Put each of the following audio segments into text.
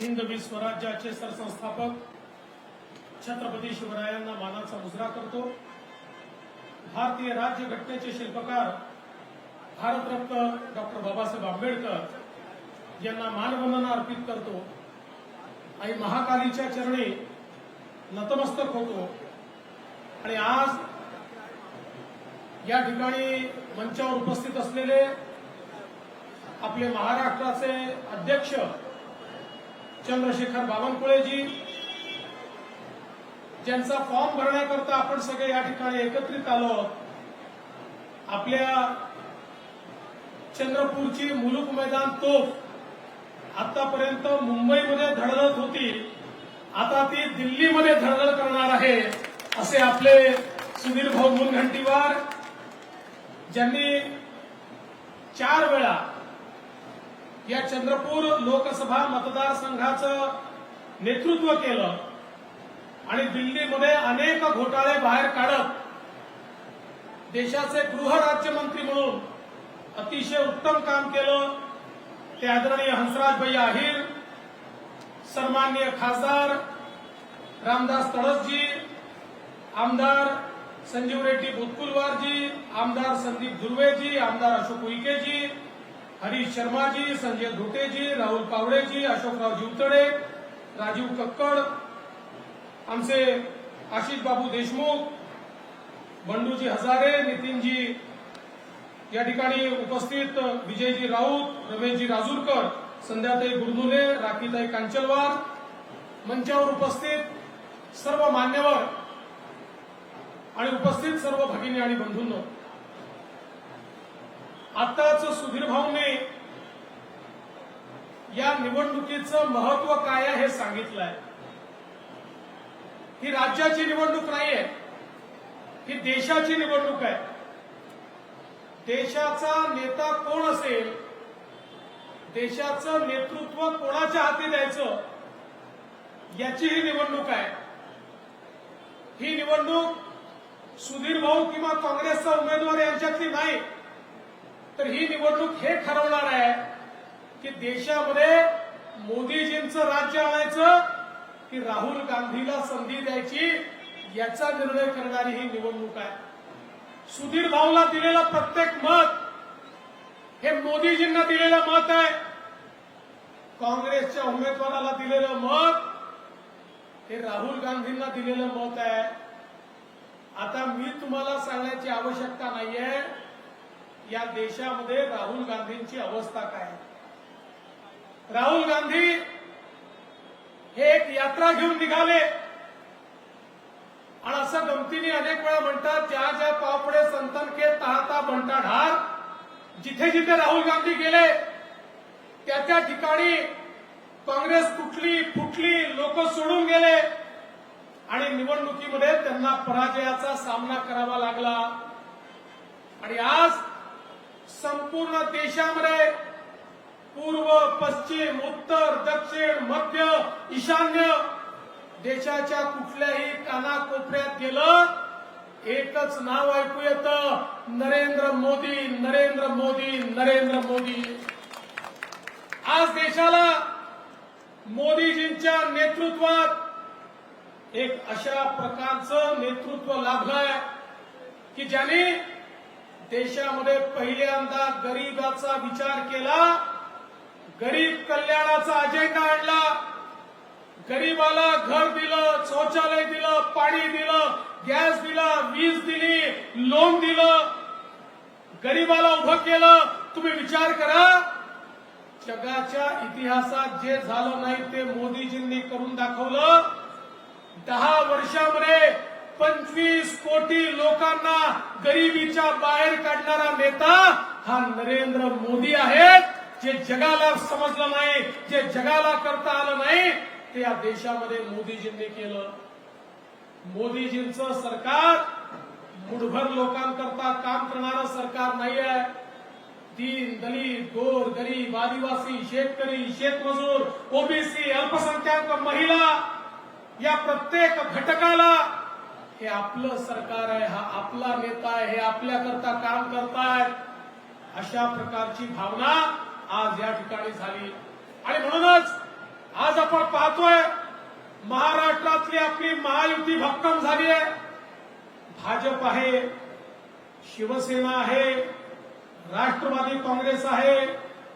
हिंदवी स्वराज्याचे सरसंस्थापक छत्रपती शिवरायांना मानाचा मुजरा करतो. भारतीय राज्य घटनेचे शिल्पकार भारतरत्न डॉक्टर बाबासाहेब आंबेडकर यांना मानवंदना अर्पित करतो. आणि महाकालीच्या चरणी नतमस्तक होतो. आणि आज या ठिकाणी मंचावर उपस्थित असलेले आपले महाराष्ट्राचे अध्यक्ष चंद्रशेखर बावनकुळेजी ज्यांचा फॉर्म भरण्याकरता आपण सगळे या ठिकाणी एकत्रित आलो आपल्या चंद्रपूरची मुलुक मैदान तोफ आतापर्यंत मुंबईमध्ये धडधडत होती. आता ती दिल्लीमध्ये धडधड करणार आहे असे आपले सुधीर भाऊ मुनघंटीवार ज्यांनी चार वेळा या चंद्रपूर लोकसभा मतदारसंघाचं नेतृत्व केलं आणि दिल्लीमध्ये अनेक घोटाळे बाहेर काढत देशाचे गृह राज्यमंत्री म्हणून अतिशय उत्तम काम केलं. ते आदरणीय हंसराज भाई अहिर सन्माननीय खासदार रामदास तळसजी आमदार संजीव रेड्डी बुतकुलवारजी आमदार संदीप धुर्वेजी आमदार अशोक उईकेजी हरीश शर्माजी संजय धोटेजी राहुल पावडेजी अशोकराव जीवतडे राजीव कक्कड आमचे आशिष बाबू देशमुख बंडूजी हजारे नितीनजी या ठिकाणी उपस्थित विजयजी राऊत रमेशजी राजूरकर संध्याताई गुरनुले राखीताई कांचलवार मंचावर उपस्थित सर्व मान्यवर आणि उपस्थित सर्व भगिनी आणि बंधूंनो आताच सुधीर भाऊने या निवडणुकीचं महत्त्व काय आहे हे सांगितलंय. ही राज्याची निवडणूक नाहीये ही देशाची निवडणूक आहे. देशाचा नेता कोण असेल देशाचं नेतृत्व कोणाच्या हाती द्यायचं याची ही निवडणूक आहे. ही निवडणूक सुधीर भाऊ किंवा काँग्रेसचा उमेदवार यांच्यातली नाही. तर ही निवडणूक हे ठरवणार आहे की देशामध्ये मोदीजींचं राज्य आणायचं की राहुल गांधीला संधी द्यायची याचा निर्णय करणारी ही निवडणूक आहे. सुधीर भाऊला दिलेलं प्रत्येक मत हे मोदीजींना दिलेलं मत आहे. काँग्रेसच्या उमेदवाराला दिलेलं मत हे राहुल गांधींना दिलेलं मत आहे. आता मी तुम्हाला सांगण्याची आवश्यकता नाहीये. या देशामध्ये राहुल गांधींची अवस्था काय? राहुल गांधी हे एक यात्रा घेऊन निघाले. आणि असं गमतीने अनेक वेळा म्हणतात ज्या ज्या पापडे संतन के तहाता बनता ढार जिथे जिथे राहुल गांधी गेले त्या त्या ठिकाणी काँग्रेस तुटली फुटली लोक सोडून गेले. आणि निवडणुकीमध्ये त्यांना पराजयाचा सामना करावा लागला. आणि आज संपूर्ण देशामध्ये पूर्व पश्चिम उत्तर दक्षिण मध्य ईशान्य देशाच्या कुठल्याही कानाकोपऱ्यात गेलं एकच नाव ऐकू येतं नरेंद्र मोदी नरेंद्र मोदी नरेंद्र मोदी. आज देशाला मोदीजींच्या नेतृत्वात एक अशा प्रकारचं नेतृत्व लाभलंय की ज्यांनी देशामध्ये पहिल्यांदा गरीबाचा विचार केला गरीब कल्याणाचा अजेंडा आणला गरीबाला घर दिलं शौचालय दिलं पाणी दिलं गॅस दिला वीज दिली लोन दिलं गरीबाला उभं केलं. तुम्ही विचार करा जगाच्या इतिहासात जे झालं नाही ते मोदीजींनी करून दाखवलं. दहा वर्षामध्ये पंचवीस कोटी लोकांना गरिबीच्या बाहेर काढणारा नेता हा नरेंद्र मोदी आहेत. जे जगाला समजलं नाही जे जगाला करता आलं नाही ते या देशामध्ये मोदीजींनी केलं. मोदीजींचं सरकार मुठभर लोकांकरता काम करणारं सरकार नाही आहे दीन दलित गोर गरीब आदिवासी शेतकरी शेतमजूर ओबीसी अल्पसंख्याक महिला या प्रत्येक घटकाला हे आपलं सरकार आहे हा आपला नेता आहे हे आपल्याकरता काम करतायत. अशा प्रकारची भावना आज या ठिकाणी झाली. आणि म्हणूनच आज आपण पाहतोय महाराष्ट्रातली आपली महायुती भक्कम झाली आहे. भाजप आहे शिवसेना आहे राष्ट्रवादी काँग्रेस आहे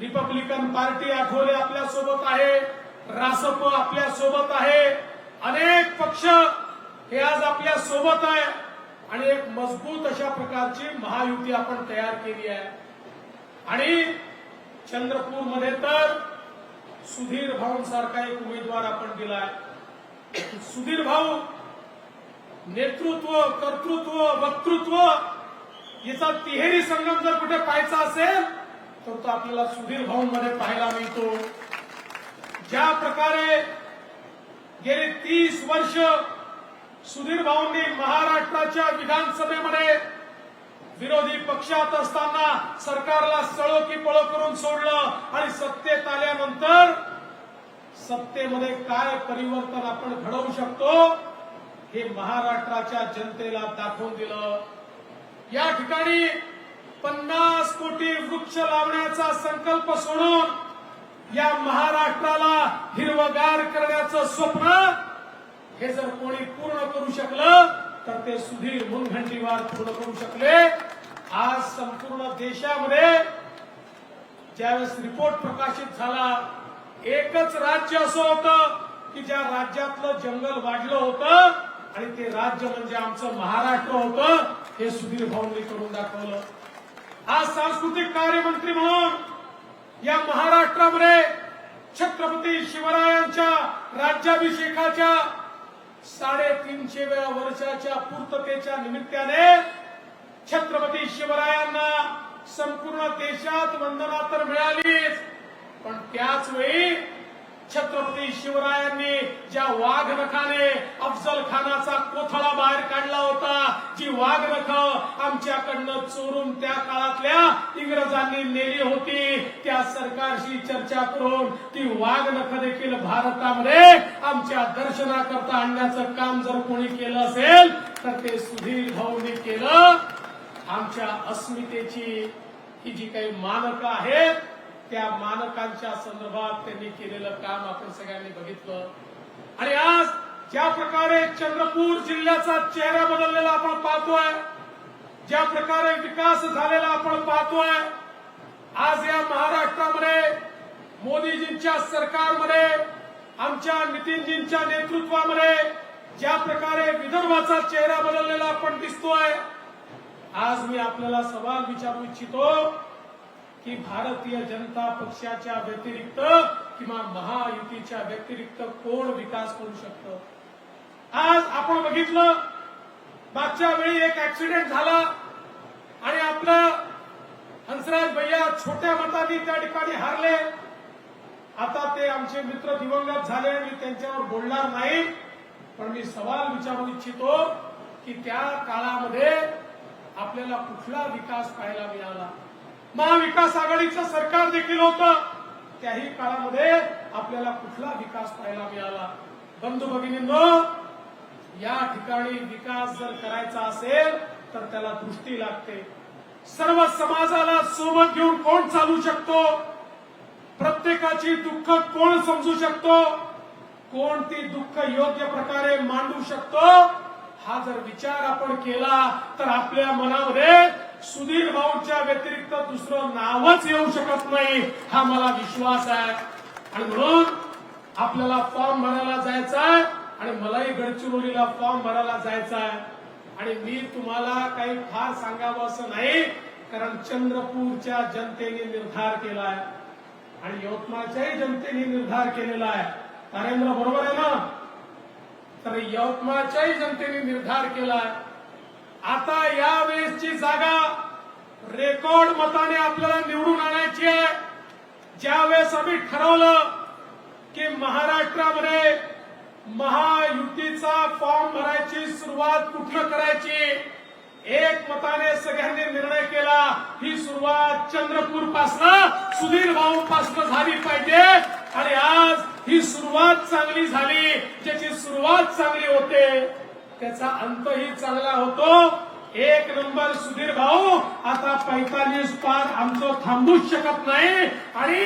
रिपब्लिकन पार्टी आठवले आपल्यासोबत आहे रासप आपल्यासोबत आहे. अनेक पक्ष हे आज आपल्यासोबत आहे. आणि एक मजबूत अशा प्रकारची महायुती आपण तयार केली आहे. आणि चंद्रपूरमध्ये तर सुधीर भाऊंसारखा एक उमेदवार आपण दिलाय सुधीर भाऊ नेतृत्व कर्तृत्व वक्तृत्व याचा तिहेरी संगम जर कुठे पाहायचा असेल तर तो आपल्याला सुधीर भाऊंमध्ये पाहायला मिळतो. ज्या प्रकारे गेली तीस वर्ष सुधीर भाऊंनी महाराष्ट्राच्या विधानसभेमध्ये विरोधी पक्षात असताना सरकारला सळो की पळो करून सोडलं आणि सत्तेत आल्यानंतर सत्तेमध्ये काय परिवर्तन आपण घडवू शकतो हे महाराष्ट्राच्या जनतेला दाखवून दिलं. या ठिकाणी पन्नास कोटी वृक्ष लावण्याचा संकल्प सोडून या महाराष्ट्राला हिरवगार करण्याचं स्वप्न हे जर कोणी पूर्ण करू शकलं तर ते सुधीर मुनगंटीवार पूर्ण करू शकले. आज संपूर्ण देशामध्ये ज्यावेळेस रिपोर्ट प्रकाशित झाला एकच राज्य असं होतं की ज्या राज्यातलं जंगल वाढलं होतं आणि ते राज्य म्हणजे आमचं महाराष्ट्र होतं हे सुधीर भाऊंनी करून दाखवलं. आज सांस्कृतिक कार्यमंत्री म्हणून या महाराष्ट्रामध्ये छत्रपती शिवरायांच्या राज्याभिषेकाच्या साडेतीनशेव्या वर्षाच्या पूर्ततेच्या निमित्ताने छत्रपती शिवरायांना संपूर्ण देशात वंदना तर मिळालीच. पण त्याच वेळी छत्रपती शिवरायांनी ज्या वाघनखाने अफजल खानाचा कोथळा बाहेर काढला होता जी वाघनख आमच्याकडनं चोरून त्या काळातल्या इंग्रजांनी नेली होती त्या सरकारशी चर्चा करून ती वाघनख देखील भारतामध्ये आमच्या दर्शनाकरता आणण्याचं काम जर कोणी केलं असेल तर ते सुधीर भाऊंनी केलं. आमच्या अस्मितेची ही जी काही मानकं आहेत त्या मानकांच्या संदर्भात त्यांनी केलेलं काम आपण सगळ्यांनी बघितलं. आणि आज ज्या प्रकारे चंद्रपूर जिल्ह्याचा चेहरा बदललेला आपण पाहतोय ज्या प्रकारे विकास झालेला आपण पाहतोय आज या महाराष्ट्रामध्ये मोदीजींच्या सरकारमध्ये आमच्या नितीनजींच्या नेतृत्वामध्ये ज्या प्रकारे विदर्भाचा चेहरा बदललेला आपण दिसतोय आज मी आपल्याला सवाल विचारू इच्छितो की भारतीय जनता पक्षाच्या व्यतिरिक्त किंवा महायुतीच्या व्यतिरिक्त कोण विकास करू शकतं? आज आपण बघितलं मागच्या वेळी एक ऍक्सिडेंट झाला आणि आपलं हंसराज भैया छोट्या मतांनी त्या ठिकाणी हारले. आता ते आमचे मित्र दिवंगत झाले मी त्यांच्यावर बोलणार नाही. पण मी सवाल विचारू इच्छितो की त्या काळामध्ये आपल्याला कुठला विकास पाहायला मिळाला? महाविकास आघाडीचं सरकार देखील होतं. त्याही काळामध्ये आपल्याला कुठला विकास पाहायला मिळाला? बंधू भगिनींनो या ठिकाणी विकास जर करायचा असेल तर त्याला दृष्टी लागते. सर्व समाजाला सोबत घेऊन कोण चालू शकतो? प्रत्येकाची दुःख कोण समजू शकतो? कोण ती दुःख योग्य प्रकारे मांडू शकतो? हा जर विचार आपण केला तर आपल्या मनामध्ये सुधीर भाऊंच्या व्यतिरिक्त दुसरं नावच येऊ शकत नाही हा मला विश्वास आहे. आणि म्हणून आपल्याला फॉर्म भरायला जायचा आहे आणि मलाही गडचिरोलीला फॉर्म भरायला जायचा आहे. आणि मी तुम्हाला काही फार सांगावं असं नाही कारण चंद्रपूरच्या जनतेने निर्धार केलाय आणि यवतमाळच्याही जनतेने निर्धार केलेला आहे. नरेंद्र बरोबर आहे ना? तर यवतमाळच्याही जनतेने निर्धार केलाय आता या वेळेसची जागा रेकॉर्ड मताने आपल्याला निवडून आणायची आहे. ज्यावेळेस आम्ही ठरवलं की महाराष्ट्रामध्ये महायुतीचा फॉर्म भरायची सुरुवात कुठलं करायची एक मताने सगळ्यांनी निर्णय केला ही सुरुवात चंद्रपूर पासनं सुधीर भाऊ पासनं झाली पाहिजे. आणि आज ही सुरुवात चांगली झाली ज्याची सुरुवात चांगली होते त्याचा अंतही चांगला होतो. एक नंबर सुधीर भाऊ आता पैतालीस पार आमचं थांबूच शकत नाही. आणि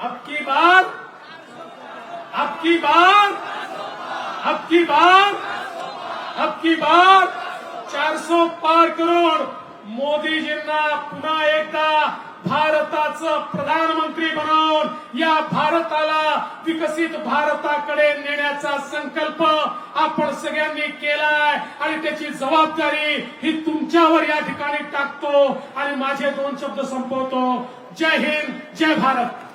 अबकी बार अबकी बार अबकी बार अबकी बार 400 पार करून मोदीजींना पुन्हा एकदा भारताचं प्रधानमंत्री बनवून या भारताला विकसित भारताकडे नेण्याचा संकल्प आपण सगळ्यांनी केलाय आणि त्याची जबाबदारी ही तुमच्यावर या ठिकाणी टाकतो आणि माझे दोन शब्द संपवतो. जय हिंद जय भारत.